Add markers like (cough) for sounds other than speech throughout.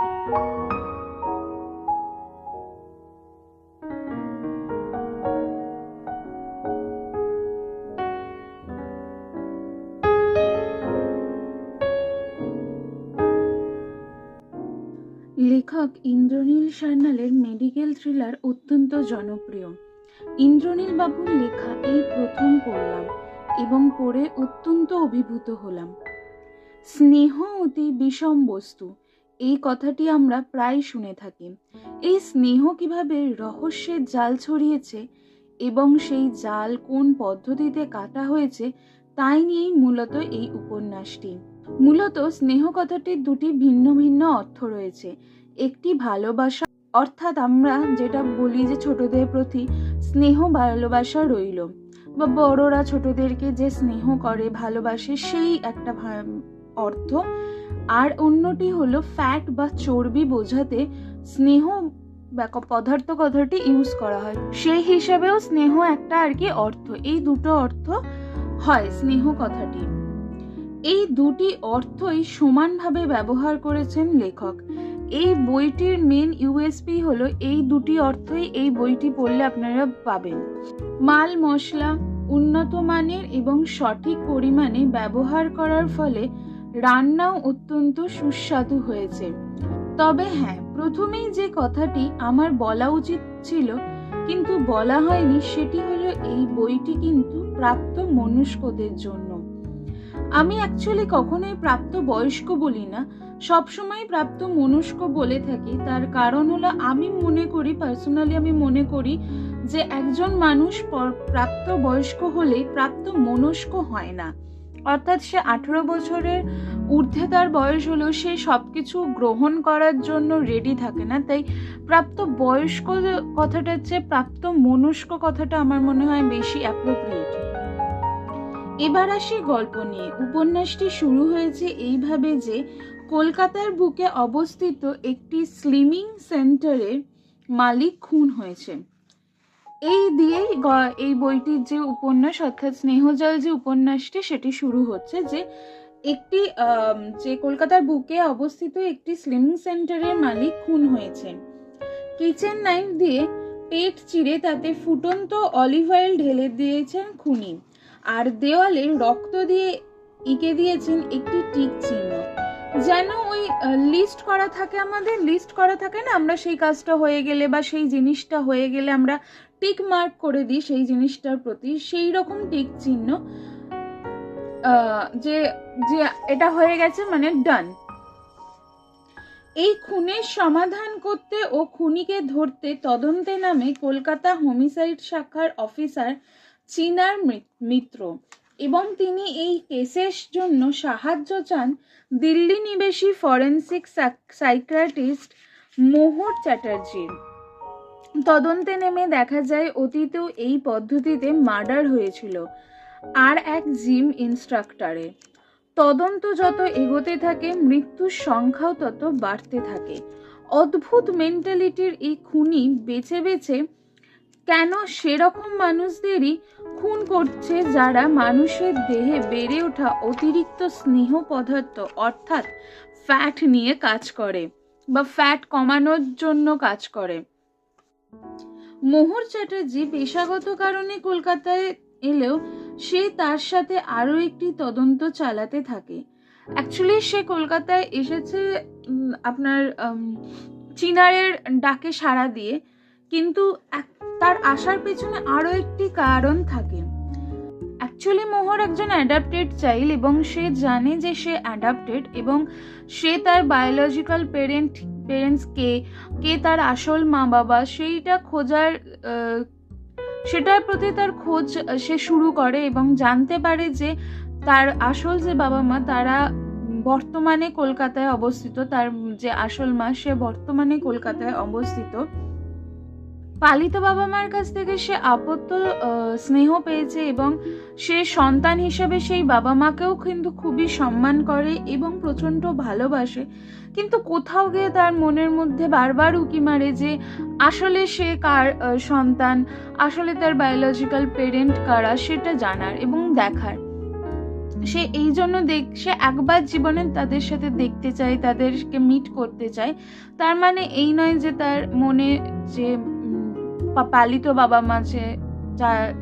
লেখক Indranil সান্যালের medical thriller অত্যন্ত জনপ্রিয়। ইন্দ্রনীল বাবুর লেখা এই প্রথম পড়লাম এবং পড়ে অত্যন্ত অভিভূত হলাম। স্নেহ অতি বিষম বস্তু এই কথাটি আমরা প্রায় শুনে থাকি। এই স্নেহ কীভাবে রহস্যের জাল ছড়িয়েছে এবং সেই জাল কোন পদ্ধতিতে কাটা হয়েছে, তাই নিয়েই মূলত এই উপন্যাসটি। মূলত স্নেহ কথাটির দুটি ভিন্ন ভিন্ন অর্থ রয়েছে। একটি ভালোবাসা, অর্থাৎ আমরা যেটা বলি যে ছোটদের প্রতি স্নেহ ভালোবাসা রইল। বা বড়রা ছোটদেরকে যে স্নেহ করে, ভালোবাসে, সেই একটা অর্থ। আর অন্যটি হলো ফ্যাট বা চর্বি বোঝাতে স্নেহ পদার্থ কথাটি ইউজ করা হয়। সেই হিসাবেও স্নেহ একটা আর কি অর্থ। এই দুটো অর্থ হয় স্নেহ কথাটি। এই দুটি অর্থই সমানভাবে ব্যবহার করেছেন লেখক। এই বইটির মেন ইউএসপি হলো এই দুটি অর্থই এই বইটি পড়লে আপনারা পাবেন। মাল, মশলা, উন্নত মানের এবং সঠিক পরিমাণে ব্যবহার করার ফলে রান্নাও অত্যন্ত সুস্বাদু হয়েছে। তবে হ্যাঁ প্রথমেই যে কথাটি আমার বলা উচিত ছিল, কিন্তু বলা হয়নি, সেটি হলো এই বইটি কিন্তু প্রাপ্ত মনুষ্কদের জন্য। আমি অ্যাকচুয়ালি কখনোই প্রাপ্ত বয়স্ক বলি না, সবসময় প্রাপ্ত মনস্ক বলে থাকি। তার কারণ হলো আমি মনে করি পার্সোনালি আমি মনে করি যে একজন মানুষ প্রাপ্ত বয়স্ক হলেই প্রাপ্ত মনস্ক হয় না। অর্থাৎ সে আঠেরো বছরের ঊর্ধ্বে তার বয়স হলেও সে সব কিছু গ্রহণ করার জন্য রেডি থাকে না। তাই প্রাপ্ত বয়স্ক কথাটার চেয়ে প্রাপ্ত মনস্ক কথাটা আমার মনে হয় বেশি অ্যাপ্রোপ্রিয়েট এবার আসি গল্প নিয়ে। উপন্যাসটি শুরু হয়েছে এইভাবে যে, কলকাতার বুকে অবস্থিত একটি স্লিমিং সেন্টারের মালিক খুন হয়েছে। এই দিয়েই এই বইটির যে উপন্যাস, অর্থাৎ স্নেহজল যে উপন্যাসটি, সেটি শুরু হচ্ছে যে একটি যে কলকাতার বুকে অবস্থিত একটি স্লিমিং সেন্টারের মালিক খুন হয়েছে কিচেন নাইফ দিয়ে পেট চিরে তাতে ফুটন্ত অলিভ অয়েল ঢেলে দিয়েছেন খুনি। আর দেওয়ালে রক্ত দিয়ে এঁকে দিয়েছেন একটি টিক চিহ্ন। যেন ওই লিস্ট করা থাকে আমাদের লিস্ট করা থাকে না, আমরা সেই কাজটা হয়ে গেলে বা সেই জিনিসটা হয়ে গেলে আমরা টিক মার্ক করে দিই সেই জিনিসটার প্রতি, সেই রকম টিক চিহ্ন যে যে এটা হয়ে গেছে মানে ডান। এই খুনের সমাধান করতে ও খুনিকে ধরতে তদন্তে নামে কলকাতা হোমিসাইড শাখার অফিসার চিনার মিত্র এবং তিনি এই কেসের জন্য সাহায্য চান দিল্লি নিবেশী ফরেন্সিক সাইক্রাটিস্ট মোহর চ্যাটার্জির। তদন্তে নেমে দেখা যায়, অতীতেও এই পদ্ধতিতে মার্ডার হয়েছিল আর এক জিম ইনস্ট্রাক্টরে। তদন্ত যত এগোতে থাকে, মৃত্যুর সংখ্যাও তত বাড়তে থাকে। অদ্ভুত মেন্টালিটির এই খুনি বেছে বেছে কেন সেরকম মানুষদেরই খুন করছে যারা মানুষের দেহে বেড়ে ওঠা অতিরিক্ত স্নেহ পদার্থ, অর্থাৎ ফ্যাট নিয়ে কাজ করে বা ফ্যাট কমানোর জন্য কাজ করে। মোহর চ্যাটার্জি পেশাগত কারণে কলকাতায় এলেও সে তার সাথে আরও একটি তদন্ত চালাতে থাকে। অ্যাকচুয়ালি সে কলকাতায় এসেছে আপনার চিনারের ডাকে সাড়া দিয়ে। কিন্তু তার আসার পেছনে আরও একটি কারণ থাকে। অ্যাকচুয়ালি মোহর একজন অ্যাডাপ্টেড চাইল্ড এবং সে জানে যে সে অ্যাডাপ্টেড এবং সে তার বায়োলজিক্যাল পেরেন্ট পেরেন্টস কে কে তার আসল মা বাবা, সেইটা খোঁজার সেটার প্রতি তার খোঁজ সে শুরু করে এবং জানতে পারে যে তার আসল যে বাবা মা, তারা বর্তমানে কলকাতায় অবস্থিত, তার যে আসল মা, সে বর্তমানে কলকাতায় অবস্থিত। পালিত বাবা মার কাছ থেকে সে আপত্ত স্নেহ পেয়েছে এবং সে সন্তান হিসেবে সেই বাবা মাকেও কিন্তু খুবই সম্মান করে এবং প্রচণ্ড ভালোবাসে। কিন্তু কোথাও গিয়ে তার মনের মধ্যে বারবার উকি মারে যে, আসলে সে কার সন্তান? আসলে তার বায়োলজিক্যাল পেরেন্ট কারা সেটা জানার এবং দেখার। সে এই জন্য দেখ, সে একবার জীবনে তাদের সাথে দেখতে চায়, তাদেরকে মিট করতে চায়। তার মানে এই নয় যে তার মনে যে পালিত বাবা মা যে, যার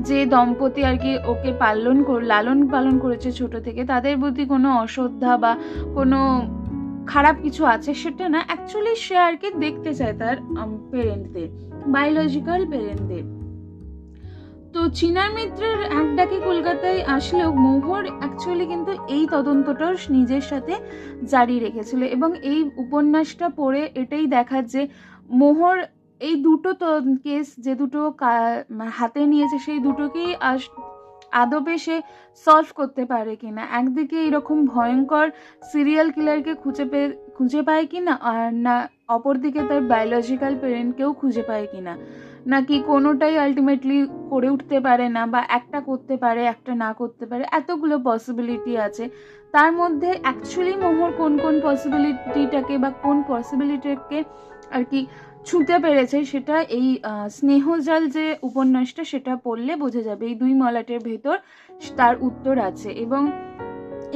যে দম্পতি আর কি ওকে পালন লালন পালন করেছে ছোট থেকে, তাদের প্রতি কোনো অশ্রদ্ধা বা কোনো খারাপ কিছু আছে সেটা না অ্যাকচুয়ালি সে আর কি দেখতে চায় তার পেরেন্টদের বায়োলজিক্যাল পেরেন্টদের তো চিনার মিত্রের এক ডাকে কলকাতায় আসলেও মোহর অ্যাকচুয়ালি কিন্তু এই তদন্তটাও নিজের সাথে জারি রেখেছিল এবং এই উপন্যাসটা পড়ে এটাই দেখা যে মোহর এই দুটো তো কেস যে দুটো কা- হাতে নিয়েছে সেই দুটোকেই আস- আদবে সে সলভ করতে পারে কিনা। একদিকে এরকম ভয়ঙ্কর সিরিয়াল কিলারকে খুঁজে পেয়ে খুঁজে পায় কিনা, আর না, অপরদিকে তার বায়োলজিক্যাল পেরেন্টকেও খুঁজে পায় কিনা। নাকি কোনোটাই আলটিমেটলি করে উঠতে পারে না বা একটা করতে পারে, একটা না করতে পারে, এতগুলো পসিবিলিটি আছে। তার মধ্যে অ্যাকচুয়ালি মোহর কোন কোন পসিবিলিটিটাকে বা কোন পসিবিলিটিকে আর কি ছুঁতে পেরেছে সেটা এই স্নেহজাল যে উপন্যাসটা সেটা পড়লে বোঝা যাবে। এই দুই মলাটের ভেতর তার উত্তর আছে এবং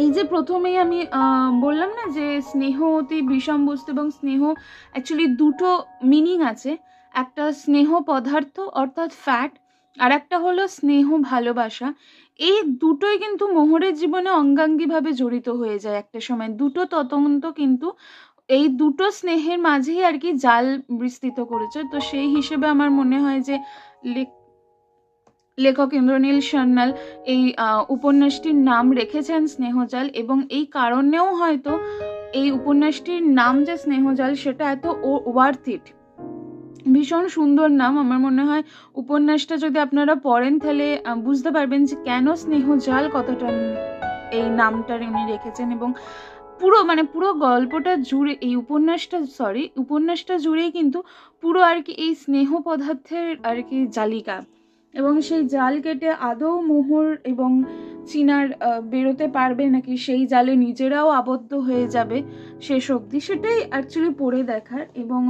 এই যে প্রথমেই আমি বললাম না যে স্নেহ অতি বিষম বস্তু এবং স্নেহ অ্যাকচুয়ালি দুটো মিনিং আছে। একটা স্নেহ পদার্থ, অর্থাৎ ফ্যাট আর একটা হলো স্নেহ ভালোবাসা। এই দুটোই কিন্তু মোহরের জীবনে অঙ্গাঙ্গিভাবে জড়িত হয়ে যায় একটা সময়। দুটো তদন্ত কিন্তু এই দুটো স্নেহের মাঝেই আর কি জাল বিস্তৃত করেছে। তো সেই হিসেবে আমার মনে হয় যে লেখ- লেখক ইন্দ্রনীল সান্যাল এই উপন্যাসটির নাম রেখেছেন স্নেহজাল এবং এই কারণেও হয়তো এই উপন্যাসটির নাম যে স্নেহজাল সেটা এত ওয়ার্থ ইট ভীষণ সুন্দর নাম। আমার মনে হয় উপন্যাসটা যদি আপনারা পড়েন, তাহলে বুঝতে পারবেন যে কেন স্নেহজাল কতটা এই নামটা উনি রেখেছেন এবং পুরো মানে পুরো গল্পটা জুড়ে, এই উপন্যাসটা সরি উপন্যাসটা জুড়েই কিন্তু পুরো আর কি এই স্নেহ পদার্থের আর কি জালিকা এবং সেই জাল কেটে আদৌ মোহর এবং চিনার বেরোতে পারবে নাকি সেই জালে নিজেরাও আবদ্ধ হয়ে যাবে শেষ অবধি, সেটাই অ্যাকচুয়ালি পড়ে দেখার এবং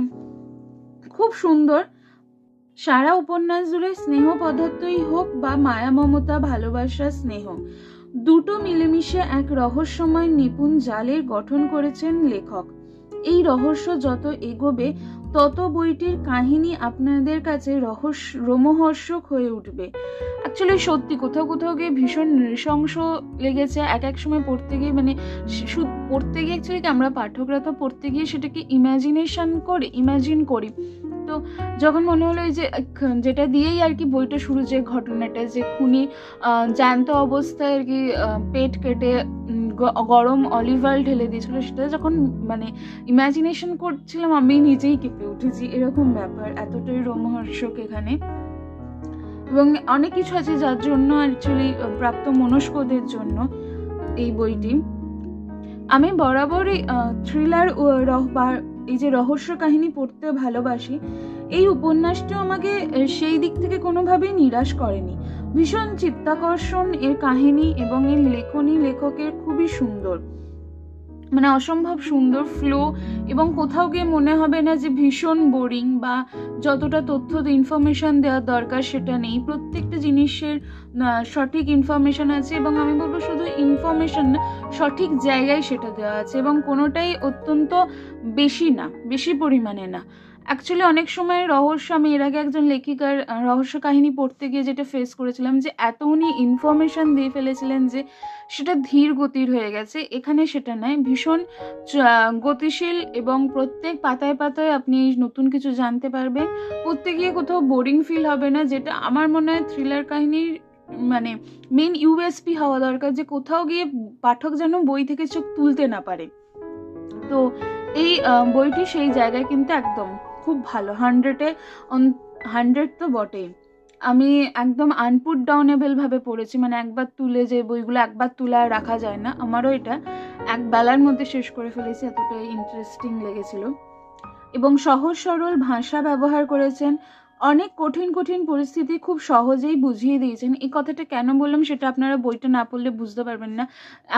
খুব সুন্দর। সারা উপন্যাস জুড়ে স্নেহ পদার্থই হোক বা মায়া, মমতা, ভালোবাসা, স্নেহ, দুটো মিলেমিশে এক রহস্যময় নিপুণ জালের গঠন করেছেন লেখক। এই রহস্য যত এগোবে, তত বইটির কাহিনী আপনাদের কাছে রহস্য, রোমহর্ষক হয়ে উঠবে। অ্যাকচুয়ালি সত্যি, কোথাও কোথাও গিয়ে ভীষণ নৃশংস লেগেছে। এক এক সময় পড়তে গিয়ে মানে পড়তে গিয়ে অ্যাকচুয়ালি আমরা পাঠকরা তো পড়তে গিয়ে সেটাকে ইমাজিনেশন করে ইমাজিন করি। তো যখন মনে হলো যে, যেটা দিয়েই আর কি বইটা শুরু যে ঘটনাটা, যে খুনি জ্যান্ত অবস্থায় আর কি পেট কেটে গরম অলিভ অয়েল ঢেলে দিয়েছিল, সেটা যখন মানে ইমাজিনেশন করছিলাম, আমি নিজেই কেঁপে উঠেছি। এরকম ব্যাপার, এতটাই রোমহর্ষক এখানে। এবং অনেক কিছু আছে যার জন্য অ্যাকচুয়ালি প্রাপ্ত মনস্কদের জন্য এই বইটি। আমি বরাবরই থ্রিলার এই যে রহস্য কাহিনী পড়তে ভালোবাসি, এই উপন্যাসটিও আমাকে সেই দিক থেকে কোনোভাবেই নিরাশ করেনি। ভীষণ চিত্তাকর্ষণ এর কাহিনী এবং এর লেখনী লেখকের খুবই সুন্দর। মানে অসম্ভব সুন্দর ফ্লো এবং কোথাও গিয়ে মনে হবে না যে ভীষণ বোরিং বা যতটা তথ্য ইনফরমেশান দেওয়ার দরকার সেটা নেই। প্রত্যেকটা জিনিসের সঠিক ইনফরমেশান আছে এবং আমি বলব শুধু ইনফরমেশান না, সঠিক জায়গায় সেটা দেওয়া আছে এবং কোনোটাই অত্যন্ত বেশি না, বেশি পরিমাণে না। অ্যাকচুয়ালি অনেক সময় রহস্য, আমি এর আগে একজন লেখিকার রহস্য কাহিনী পড়তে গিয়ে যেটা ফেস করেছিলাম যে এত উনি ইনফরমেশন দিয়ে ফেলেছিলেন যে সেটা ধীর গতির হয়ে গেছে। এখানে সেটা নয় ভীষণ গতিশীল এবং প্রত্যেক পাতায় পাতায় আপনি নতুন কিছু জানতে পারবেন। পড়তে গিয়ে কোথাও বোরিং ফিল হবে না, যেটা আমার মনে হয় থ্রিলার কাহিনীর মানে মেন ইউএসপি হওয়া দরকার যে কোথাও গিয়ে পাঠক যেন বই থেকে চোখ তুলতে না পারে। তো এই বইটি সেই জায়গায় কিন্তু একদম খুব ভালো। হান্ড্রেডে হান্ড্রেড তো বটেই। আমি একদম আনপুট ডাউনেবল ভাবে পড়েছি মানে একবার তুলে যে বইগুলো একবার তুলে আর রাখা যায় না, আমারও এটা এক বেলার মধ্যে শেষ করে ফেলেছি এতটাই ইন্টারেস্টিং লেগেছিল। এবং সহজ সরল ভাষা ব্যবহার করেছেন, অনেক কঠিন কঠিন পরিস্থিতি খুব সহজেই বুঝিয়ে দিয়েছেন। এই কথাটা কেন বললাম সেটা আপনারা বইটা না পড়লে বুঝতে পারবেন না।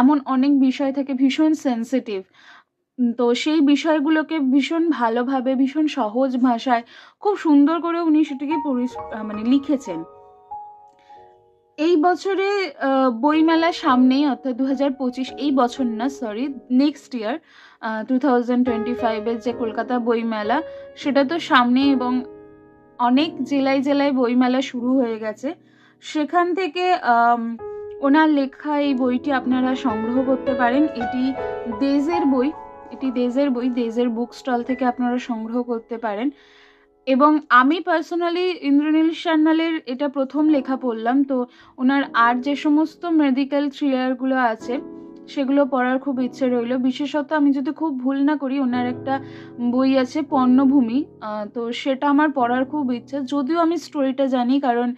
এমন অনেক বিষয় থাকে ভীষণ সেন্সিটিভ তো সেই বিষয়গুলোকে ভীষণ ভালোভাবে, ভীষণ সহজ ভাষায় খুব সুন্দর করে উনি সেটাকে মানে লিখেছেন। এই বছরে বইমেলা সামনেই, অর্থাৎ দু হাজার পঁচিশ এই বছর না sorry next year two thousand twenty ফাইভের যে কলকাতা বইমেলা, সেটা তো সামনে এবং অনেক জেলায় জেলায় বইমেলা শুরু হয়ে গেছে। সেখান থেকে ওনার লেখা এই বইটি আপনারা সংগ্রহ করতে পারেন। এটি দেজের বই। এটি দেজের বই, দেজের বুক স্টল থেকে আপনারা সংগ্রহ করতে পারেন। এবং আমি পার্সোনালি ইন্দ্রনীল সান্যালের এটা প্রথম লেখা পড়লাম, তো ওনার আর যে সমস্ত মেডিকেল থ্রিলারগুলো আছে, সেগুলো পড়ার খুব ইচ্ছে রইল। বিশেষত আমি যদি খুব ভুল না করি, ওনার একটা বই আছে পণ্যভূমি তো সেটা আমার পড়ার খুব ইচ্ছে। যদিও আমি স্টোরিটা জানি, কারণ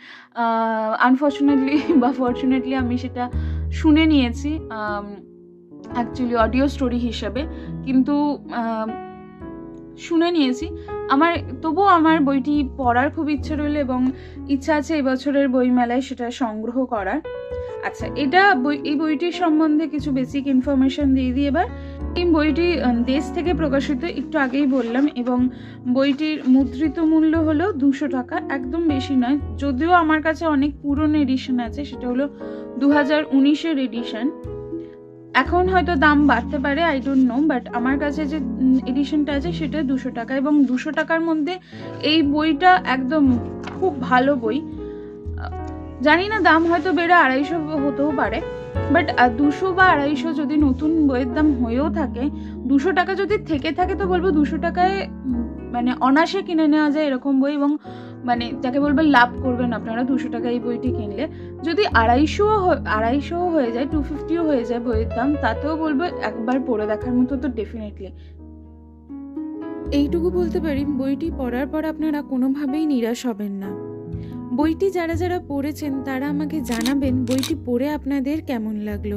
আনফর্চুনেটলি (laughs) বা ফর্চুনেটলি আমি সেটা শুনে নিয়েছি অ্যাকচুয়ালি অডিও স্টোরি হিসাবে, কিন্তু শুনে নিয়েছি। আমার, তবুও আমার বইটি পড়ার খুব ইচ্ছে রইল এবং ইচ্ছা আছে এবছরের বইমেলায় সেটা সংগ্রহ করার। আচ্ছা এটা বই, এই বইটির সম্বন্ধে কিছু বেসিক ইনফরমেশন দিয়ে দিই এবার। এই বইটি দেশ থেকে প্রকাশিত, একটু আগেই বললাম এবং বইটির মুদ্রিত মূল্য হলো দুশো টাকা, একদম বেশি নয়। যদিও আমার কাছে অনেক পুরনো এডিশন আছে, সেটা হলো দু হাজার উনিশের এডিশন এখন হয়তো দাম বাড়তে পারে আই ডোন্ট নো বাট আমার কাছে যে এডিশনটা আছে সেটা দুশো টাকা এবং দুশো টাকার মধ্যে এই বইটা একদম খুব ভালো বই। জানি না, দাম হয়তো বেড়ে আড়াইশো হতেও পারে বাট দুশো বা আড়াইশো যদি নতুন বইয়ের দাম হয়েও থাকে, দুশো টাকা যদি থেকে থাকে তো বলব দুশো টাকায় মানে অনাসে কিনে নেওয়া যায় এরকম বই এবং মানে যাকে বলব লাভ করবেন আপনারা দুশো টাকা এই বইটি কিনলে। যদি আড়াইশো আড়াইশো হয়ে যায় টু ফিফটিও হয়ে যায় বইয়ের দাম, তাতেও বলব একবার পড়ে দেখার মতো তো ডেফিনেটলি এইটুকু বলতে পারি, বইটি পড়ার পর আপনারা কোনোভাবেই নিরাশ হবেন না। বইটি যারা যারা পড়েছেন, তারা আমাকে জানাবেন বইটি পড়ে আপনাদের কেমন লাগল।